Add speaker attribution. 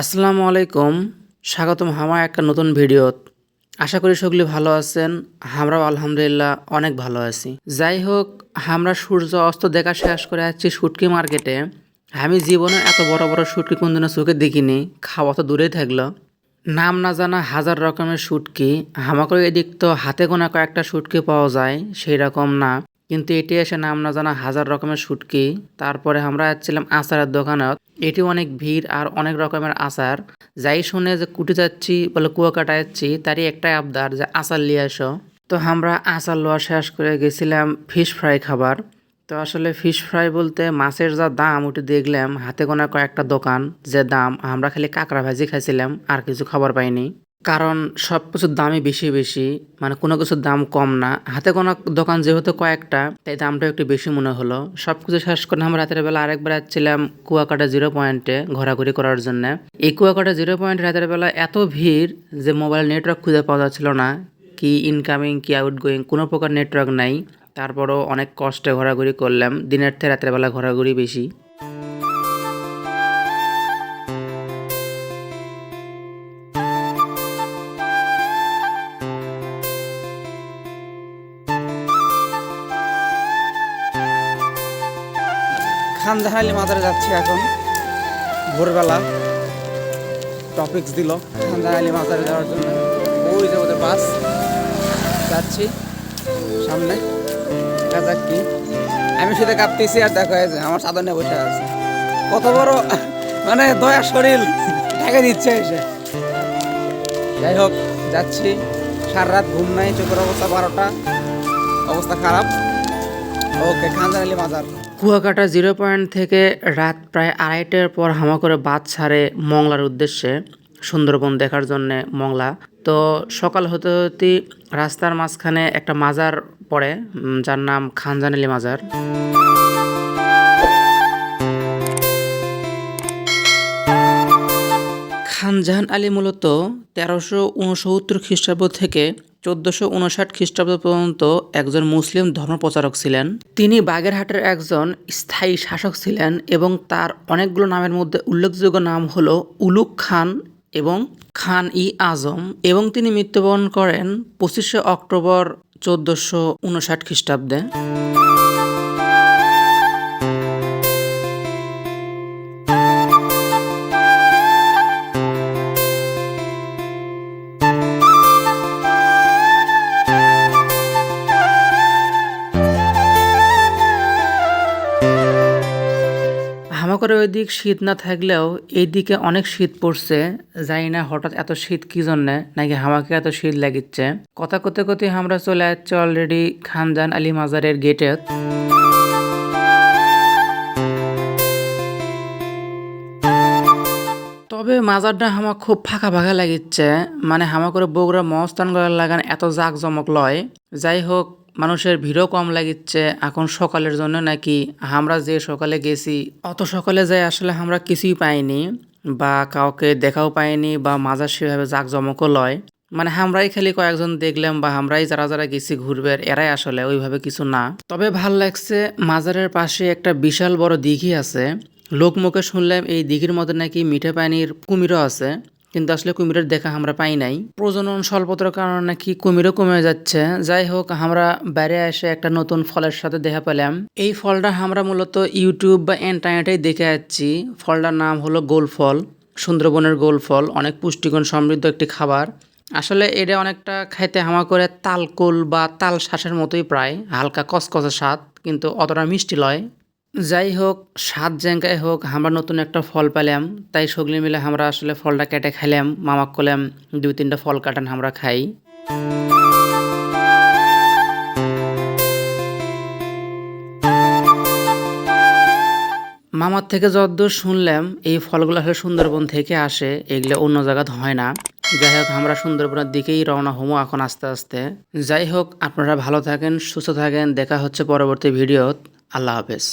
Speaker 1: আসসালামু আলাইকুম। স্বাগতম আমার একটা নতুন ভিডিও। আশা করি সকলে ভালো আছেন। আমরাও আলহামদুলিল্লাহ অনেক ভালো আছি। যাই হোক, আমরা সূর্য অস্ত দেখা শেষ করে যাচ্ছি শুটকি মার্কেটে। আমি জীবনে এত বড় বড় শুটকি কোনদিনও চোখে দেখিনি। খাওয়া তো দূরেই থাকল। নাম না জানা হাজার রকমের শুটকি। আমাকে এদিক তো হাতে গোনা কয়েকটা শুটকি পাওয়া যায় সেই রকম না। কিন্তু এটি এসে নাম না জানা হাজার রকমের শুটকি তারপরে আমরা যাচ্ছিলাম আচারের দোকানে এটি অনেক ভিড় আর অনেক রকমের আচার। যাই শুনে যে কুটি যাচ্ছি বলে কুয়াকাটা যাচ্ছি, তারই একটাই আবদার যে আচার নিয়ে আসো তো আমরা আচার লোয়া শেষ করে গেছিলাম ফিশ ফ্রাই খাবার। তো আসলে ফিশ ফ্রাই বলতে মাছের যা দাম, ওটি দেখলাম হাতে গোনা কয়েকটা দোকান। যে দাম আমরা খালি কাঁকড়া ভাজি খাইছিলাম, আর কিছু খাবার পাইনি। কারণ সব কিছুর দামই বেশি বেশি। মানে কোনো কিছুর দাম কম না। হাতে কোনো দোকান যেহেতু কয়েকটা, তাই দামটা একটু বেশি মনে হলো। সব কিছু শেষ করে আমরা রাতের বেলা আরেকবার যাচ্ছিলাম কুয়াকাটা জিরো পয়েন্টে ঘোরাঘুরি করার জন্য। এই কুয়াকাটা জিরো পয়েন্টে রাতের বেলা এত ভিড় যে মোবাইল নেটওয়ার্ক খুঁজে পাওয়া যাচ্ছিল না। কি ইনকামিং কি আউটগোয়িং কোনো প্রকার নেটওয়ার্ক নাই। তারপরও অনেক কষ্টে ঘোরাঘুরি করলাম। দিনের থেকে রাতের বেলা ঘোরাঘুরি বেশি। খানজাহালি মাজারে যাচ্ছি এখন। ভোরবেলা। টপিক্স দিল। খানজাহালি মাজারে যাওয়ার জন্য। ওই যে ওদের বাস যাচ্ছি। সামনে। দেখা যাক কি আমি শুধু কাঁপতেছি আর দেখো যে আমার সাধনে বসে আছে। কত বড় মানে দয়া শরীর। ঢেকে দিচ্ছে এসে। যাই হোক, যাচ্ছি। সারা রাত ঘুম নাই, চোখের অবস্থা বারোটা। অবস্থা খারাপ। ওকে, খানজাহালি মাজার। কুয়াকাটা জিরো পয়েন্ট থেকে রাত প্রায় আড়াইটার পর হামা করে বাদ ছাড়ে মংলার উদ্দেশ্যে, সুন্দরবন দেখার জন্যে মংলা। তো সকাল হতে হতে রাস্তার মাঝখানে একটা মাজার পড়ে যার নাম খানজানালি মাজার। খানজাহান আলী মূলত তেরোশো উনসত্তর খ্রিস্টাব্দ থেকে চোদ্দশো উনষাট খ্রিস্টাব্দ পর্যন্ত একজন মুসলিম ধর্মপ্রচারক ছিলেন। তিনি বাগেরহাটের একজন স্থায়ী শাসক ছিলেন এবং তার অনেকগুলো নামের মধ্যে উল্লেখযোগ্য নাম হল উলুক খান এবং খান ই আজম এবং তিনি মৃত্যুবরণ করেন পঁচিশে অক্টোবর চোদ্দশো উনষাট খ্রিস্টাব্দে। হামাকরে ওই দিক শীত না থাকলেও এই দিকে অনেক শীত পড়ছে। জানি না হঠাৎ এত শীত কি জন্যে, নাকি হামাকে এত শীত লাগিচ্ছে। কথা করতে করতে আমরা চলে যাচ্ছি অলরেডি খানজান আলী মাজারের গেটে তবে মাজারটা আমার খুব ফাঁকা ফাঁকা লাগিচ্ছে। মানে হামা করে বগুড়া মহস্থান লাগান এত জাক জমক লয়। যাই হোক মানুষের ভিড়ও কম লাগিচ্ছে। এখন সকালের জন্য নাকি আমরা যে সকালে গেছি, অত সকালে যাই আসলে আমরা কিছুই পাইনি বা কাউকে দেখাও পাইনি বা মাজার সেভাবে জাক জমকও লয়। মানে আমরাই খালি কয়েকজন দেখলাম বা আমরাই যারা যারা গেছি ঘুরবে, এরাই আসলে ওইভাবে কিছু না। তবে ভালো লাগছে মাজারের পাশে একটা বিশাল বড় দিঘি আছে। লোক মুখে শুনলাম এই দিঘির মধ্যে নাকি মিঠে পানির কুমিরও আছে। কিন্তু আসলে কুমিরের দেখা আমরা পাই নাই। প্রজনন স্বল্পতার কারণে নাকি কুমিরও কমে যাচ্ছে। যাই হোক, আমরা বাইরে এসে একটা নতুন ফলের সাথে দেখা পেলাম। এই ফলটা আমরা মূলত ইউটিউব বা ইন্টারনেটেই দেখে যাচ্ছি ফলটার নাম হলো গোল ফল, সুন্দরবনের গোল ফল, অনেক পুষ্টিগুণ সমৃদ্ধ একটি খাবার। আসলে এটা অনেকটা খাইতে হামা করে তালকুল বা তাল শ্বাসের মতোই প্রায়, হালকা কসকসে স্বাদ, কিন্তু অতটা মিষ্টি লয়। যাই হোক, সাত জায়গায় হোক, আমরা নতুন একটা ফল পেলাম। তাই সগলি মিলে আমরা আসলে ফলটা কেটে খাইলাম মামাক করলাম দুই তিনটা ফল কাটান আমরা খাই। মামার থেকে যতদূর শুনলাম, এই ফলগুলো আসলে সুন্দরবন থেকে আসে, এগুলো অন্য জায়গাতে হয় না। যাই হোক, আমরা সুন্দরবনের দিকেই রওনা হব এখন আস্তে আস্তে। যাই হোক, আপনারা ভালো থাকেন, সুস্থ থাকেন, দেখা হচ্ছে পরবর্তী ভিডিও আল্লাহ হাফেজ।